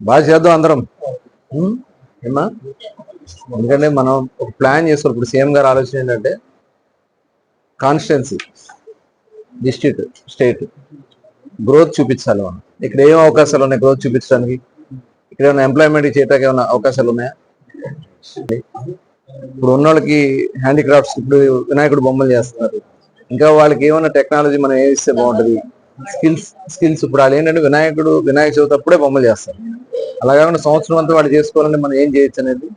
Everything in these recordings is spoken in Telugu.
బాగా చేద్దాం అందరం. ఏమా ఏమ్మా? ఎందుకంటే మనం ఒక ప్లాన్ చేస్తారు ఇప్పుడు సీఎం గారు ఆలోచన ఏంటంటే కాన్స్టిట్యున్సీ డిస్ట్రిక్ట్ స్టేట్ గ్రోత్ చూపించాలి మనం. ఇక్కడ ఏం అవకాశాలు ఉన్నాయి గ్రోత్ చూపించడానికి? ఇక్కడ ఏమైనా ఎంప్లాయ్మెంట్ చేయడానికి ఏమైనా అవకాశాలు ఉన్నాయా? ఇప్పుడు ఉన్న వాళ్ళకి హ్యాండిక్రాఫ్ట్స్ ఇప్పుడు వినాయకుడు బొమ్మలు చేస్తున్నారు. ఇంకా వాళ్ళకి ఏమైనా టెక్నాలజీ మనం ఏమి ఇస్తే బాగుంటుంది? Skills skills. ఇప్పుడు వాళ్ళు ఏంటంటే వినాయకుడు వినాయక చవితి అప్పుడే బొమ్మలు చేస్తారు. అలా కాకుండా సంవత్సరం అంతా వాళ్ళు చేసుకోవాలంటే మనం ఏం చేయొచ్చు అనేది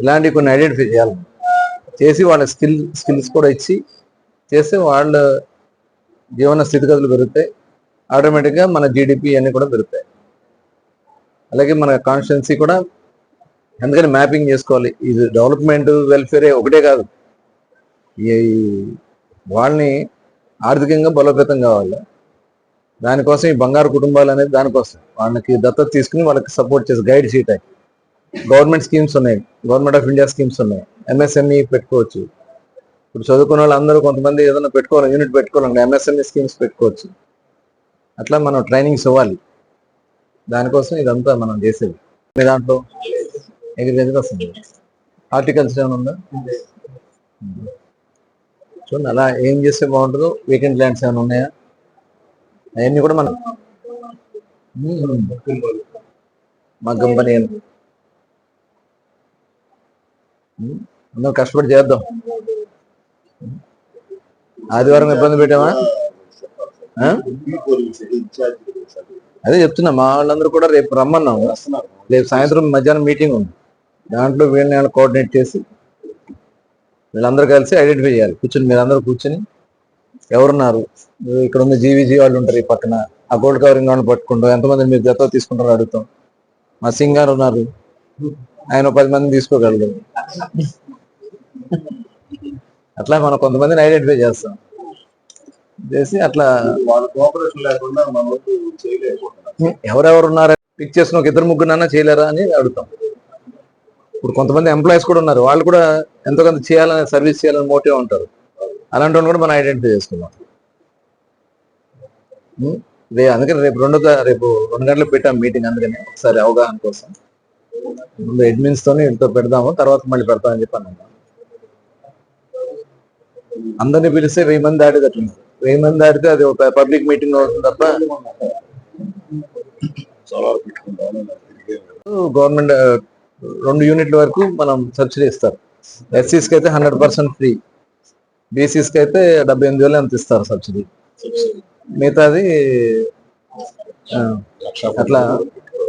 ఇలాంటివి కొన్ని ఐడెంటిఫై చేయాలి. చేసి వాళ్ళ స్కిల్ స్కిల్స్ కూడా ఇచ్చి చేస్తే వాళ్ళ జీవన స్థితిగతులు పెరుగుతాయి. ఆటోమేటిక్గా మన జీడిపి అన్నీ కూడా పెరుగుతాయి. అలాగే మన కాన్స్టిట్యున్సీ కూడా అందుకని మ్యాపింగ్ చేసుకోవాలి. ఇది డెవలప్మెంట్ వెల్ఫేర్ ఒకటే కాదు. ఈ వాళ్ళని ఆర్థికంగా బలోపేతం కావాలి. దానికోసం ఈ బంగారు కుటుంబాలు అనేది దానికోసం. వాళ్ళకి దత్తత తీసుకుని వాళ్ళకి సపోర్ట్ చేసి గైడ్ చేయటానికి గవర్నమెంట్ స్కీమ్స్ ఉన్నాయి. గవర్నమెంట్ ఆఫ్ ఇండియా స్కీమ్స్ ఉన్నాయి. ఎంఎస్ఎంఈ పెట్టుకోవచ్చు. ఇప్పుడు చదువుకున్న వాళ్ళు అందరూ కొంతమంది ఏదైనా పెట్టుకోవాలి యూనిట్ పెట్టుకోవాలంటే ఎంఎస్ఎంఈ స్కీమ్స్ పెట్టుకోవచ్చు. అట్లా మనం ట్రైనింగ్స్ ఇవ్వాలి. దానికోసం ఇదంతా మనం చేసేది. మీ దాంట్లో అగ్రికల్చర్ వస్తుంది. హార్టికల్చర్ ఏమైనా ఉందా? చూడండి అలా ఏం చేస్తే బాగుంటుందో. వీకెండ్ ల్యాండ్స్ ఏమైనా ఉన్నాయా? అవన్నీ కూడా మనం మా కంపెనీ అందరం కష్టపడి చేద్దాం. ఆదివారం ఇబ్బంది పెట్టామా? అదే చెప్తున్నా మా వాళ్ళందరూ కూడా రేపు రమ్మన్నాము. రేపు సాయంత్రం మధ్యాహ్నం మీటింగ్ ఉంది. దాంట్లో వీళ్ళని కోఆర్డినేట్ చేసి వీళ్ళందరూ కలిసి ఐడెంటిఫై చేయాలి. కూర్చొని మీరందరూ కూర్చొని ఎవరున్నారు? ఇక్కడ ఉన్న జీవీజీ వాళ్ళు ఉంటారు ఈ పక్కన. ఆ గోల్డ్ కవరింగ్ వాళ్ళు పట్టుకుంటాం ఎంతమంది మీరు జత తీసుకుంటారో అడుగుతాం. మా సింగ్ గారు ఉన్నారు. ఆయన పది మంది తీసుకోగలరు అట్లా మనం కొంతమందిని ఐడెంటిఫై చేస్తాం. చేసి అట్లా ఎవరెవరు ఉన్నారని పిక్ చేసిన ఒక ఇద్దరు ముగ్గురు చేయలేరా అని అడుగుతాం. ఇప్పుడు కొంతమంది ఎంప్లాయీస్ కూడా ఉన్నారు. వాళ్ళు కూడా ఎంతో కొంత చేయాలని సర్వీస్ చేయాలని మోటివ్ ఉంటారు. అలాంటి వాళ్ళు కూడా మనం ఐడెంటిఫై చేసుకున్నాం రే అందుకని రేపు రెండు రేపు రెండు గంటలకు పెట్టాం మీటింగ్ అందుకని ఒకసారి అవగాహన కోసం. ముందు అడ్మిన్స్ తోని వీళ్ళతో పెడదాము తర్వాత మళ్ళీ పెడతామని చెప్పాను అందరిని పిలిస్తే వెయ్యి మంది దాటేటట్టు వెయ్యి మంది దాటితే అది ఒక పబ్లిక్ మీటింగ్ అవుతుంది తప్ప గవర్నమెంట్ రెండు యూనిట్ల వరకు మనం సబ్సిడీ ఇస్తారు. ఎస్సీస్కి అయితే హండ్రెడ్ పర్సెంట్ ఫ్రీ. బీసీస్కి అయితే డెబ్బై ఎనిమిది వేలు అంత ఇస్తారు సబ్సిడీ? మిగతాది అట్లా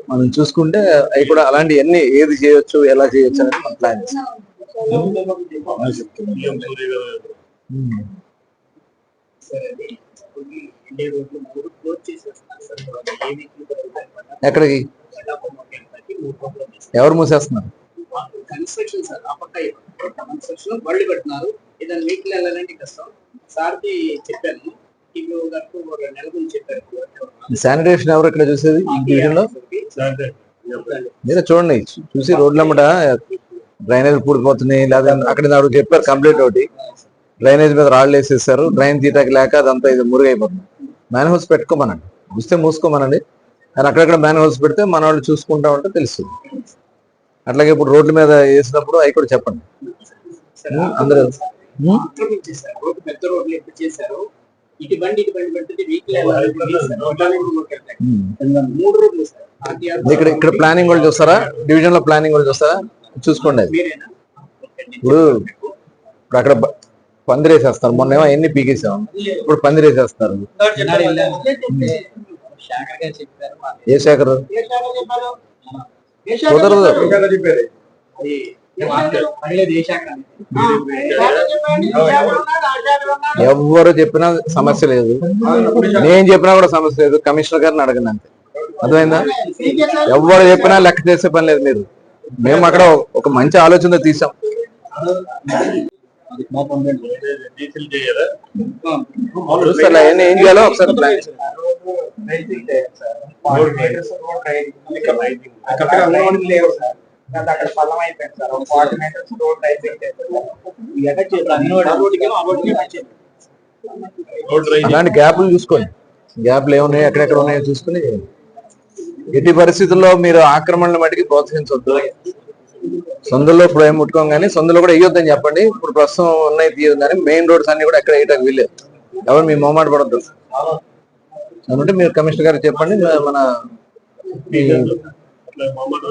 మనం చూసుకుంటే అవి కూడా అలాంటి అన్ని ఏది చేయొచ్చు ఎలా చేయొచ్చు అనేది మనం ప్లాన్ చేస్తాం. ఎక్కడికి? ఎవరు మూసేస్తున్నారు? కన్స్ట్రక్షన్ సార్ ఆ పక్క కన్స్ట్రక్షన్ బళ్ళు కట్టినారు ఏదైనా వెహికల్ వెళ్ళాలంటే కష్టం సార్కి చెప్పాను. శానిటేషన్ ఎవరు ఇక్కడ చూసేది? ఈ డివిజన్లో? మీరే చూడండి చూసి రోడ్లమ్మట డ్రైనేజ్ పూడిపోతున్నాయి. లేదా అక్కడ నాడు చెప్పారు కంప్లీట్ ఒకటి. డ్రైనేజ్ మీద రాళ్ళు వేసేసారు డ్రైన్ తీయటానికి లేక అదంతా ఇది మురుగైపోతుంది. Man house పెట్టుకోమనండి. చూస్తే మూసుకోమనండి. కానీ అక్కడక్కడ మ్యాన్ హౌస్ పెడితే మన వాళ్ళు చూసుకుంటా ఉంటే తెలుస్తుంది. అట్లాగే ఇప్పుడు రోడ్ల మీద వేసినప్పుడు అవి కూడా చెప్పండి. అందరూ? ఆక్రమించేశారు రోడ్డు పెద్ద రోడ్లు ఎప్పుడు చేశారు? ఇటు బండి ఇటు బండి పెడుతుంది? వెహికల్. మూడు రోడ్లు సార్. ఇక్కడ ఇక్కడ ప్లానింగ్ వాళ్ళు చూస్తారా? డివిజన్లో ప్లానింగ్ వాళ్ళు చూస్తారా? చూసుకోండి అది. ఇప్పుడు ఇప్పుడు అక్కడ పందిరేసేస్తారు. మొన్న ఏమో ఎన్ని పీకేసాం. ఇప్పుడు పందిరేసేస్తారు. ఏ శేఖర్ కుదరదు ఎవరు చెప్పినా సమస్య లేదు. నేను చెప్పినా కూడా సమస్య లేదు. కమిషనర్ గారిని అడగండి అంతే. అర్థమైందా? ఎవరు చెప్పినా లెక్క చేసే పని లేదు మీరు. మేము అక్కడ ఒక మంచి ఆలోచన తీసాం. చూస్తారా ఏం చేయాలో ఒకసారి ప్లాన్ అక్కడ పల్లం అయిపోయింది సార్. ఒక ఫార్టీ మీటర్స్ రోడ్ అయిపోయింది అలాంటి గ్యాప్లు చూసుకోండి. గ్యాప్లు ఏమున్నాయో ఎక్కడెక్కడ ఉన్నాయో చూసుకుని ఎట్టి పరిస్థితుల్లో మీరు ఆక్రమణల మటుకి ప్రోత్సహించవద్దు సొందుల్లో ఇప్పుడు ఏం ముట్టుకోం కానీ సొందులో కూడా వేయొద్దని చెప్పండి. ఇప్పుడు ప్రస్తుతం ఉన్నాయి తీయదు కానీ మెయిన్ రోడ్స్ అన్ని కూడా ఎక్కడ వేయటానికి వీలేదు ఎవరు మీ మొహమాట పడద్దు. అంటే మీరు కమిషనర్ గారికి చెప్పండి మన ఈ అట్లా మామూలు